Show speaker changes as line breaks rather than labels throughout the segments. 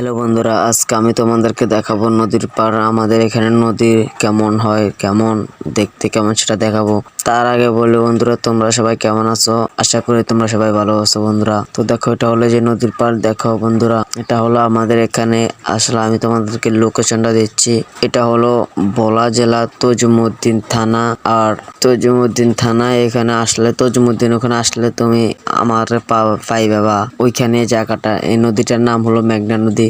Hello বন্ধুরা, আজকে আমি তোমাদেরকে দেখাবো নদীর পার আমাদের এখানে নদী কেমন হয়, কেমন, দেখতে কেমন সেটা দেখাবো। তার আগে বলি বন্ধুরা, তোমরা সবাই কেমন আছো? আশা করি তোমরা সবাই ভালো আছো বন্ধুরা। তো দেখো, এটা হলো যে নদীর পার দেখো বন্ধুরা। এটা হলো আমাদের এখানে, আসলে আমি তোমাদেরকে লোকেশনটা দিচ্ছি। এটা হলো ভোলা জেলা তজুমুদ্দিন থানা। আর তজুমুদ্দিন থানায় এখানে আসলে, তজুমুদ্দিন ওখানে আসলে তুমি আমার পাইবে বা ওইখানে জায়গাটা, এই নদীটার নাম হলো মেঘনা নদী।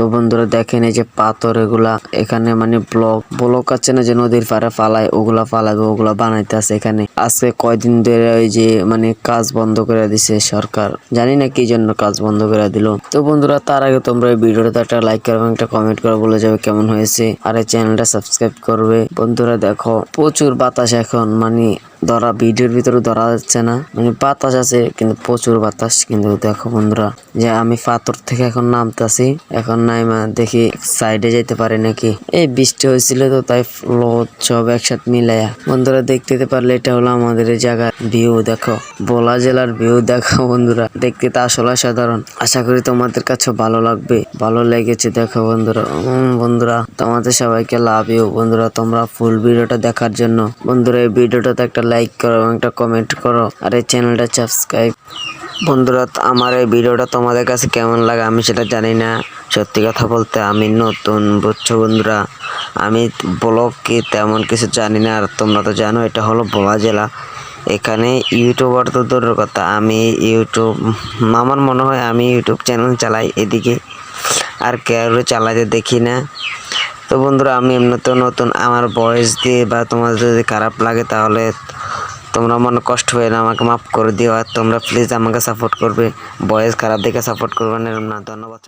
তো বন্ধুরা দেখেন এই যে পাথর এগুলা এখানে মানে ব্লক ব্লক আছে না যে নদীর পাড়ে ফালায়, ওগুলা ফালাবে, ওগুলা বানাইতে আছে এখানে। আজকে কয়দিন ধরে ওই যে মানে কাজ বন্ধ করে দিছে সরকার। জানি না কি জন্য কাজ বন্ধ করে দিল। তো বন্ধুরা তার আগে তোমরা এই ভিডিওটা একটা লাইক করবে একটা কমেন্ট করে বলে যাবে কেমন হয়েছে। আর এই চ্যানেলটা সাবস্ক্রাইব করবে। বন্ধুরা দেখো, প্রচুর বাতাস এখন। মানে ধরা, ভিডিওর ভিতরে ধরা যাচ্ছে না। মানে বাতাস আছে, কিন্তু প্রচুর বাতাস। কিন্তু দেখো বন্ধুরা, যে আমি পাথর থেকে এখন নামতাছি। এখন নাইমা, দেখি সাইডে যেতে পারি নাকি? এই বৃষ্টি হয়েছিল তো, তাই ফ্লোর সব একসাথে মিলাইয়া। বন্ধুরা, দেখতে পারলে এটা হলো আমাদের এই জায়গার ভিউ দেখো। বোলা জেলার ভিউ দেখো বন্ধুরা। দেখতে তো আসলে সাধারণ আশা করি তোমাদের কাছে ভালো লাগবে। ভালো লেগেছে, দেখো বন্ধুরা। বন্ধুরা, তোমাদের সবাইকে লাভ ইউ বন্ধুরা, তোমরা ফুল ভিডিওটা দেখার জন্য। বন্ধুরা, এই ভিডিওটাতে একটা লাইক করো এবং একটা কমেন্ট করো। আর এই চ্যানেলটা সাবস্ক্রাইব বন্ধুরা আমার এই ভিডিওটা তোমাদের কাছে কেমন লাগে আমি সেটা জানি না। সত্যি কথা বলতে আমি নতুন, বুঝছ বন্ধুরা? আমি ব্লগ কি তেমন কিছু জানি না, আর তোমরা তো জানো এটা হলো বোলা জেলা। এখানে ইউটিউবার তো দূরের কথা, আমি ইউটিউব, আমার মনে হয় আমি ইউটিউব চ্যানেল চালাই এদিকে, আর কেউ চালাতে দেখি না। তো বন্ধুরা, আমি এমনিতেও নতুন, আমার বয়স দিয়ে বা তোমার যদি খারাপ লাগে তাহলে তোমরা মনে কষ্ট হয়ে না, আমাকে মাফ করে দিও আর তোমরা প্লিজ আমাকে সাপোর্ট করবে বয়স খারাপ দেখে সাপোর্ট করবে না ধন্যবাদ।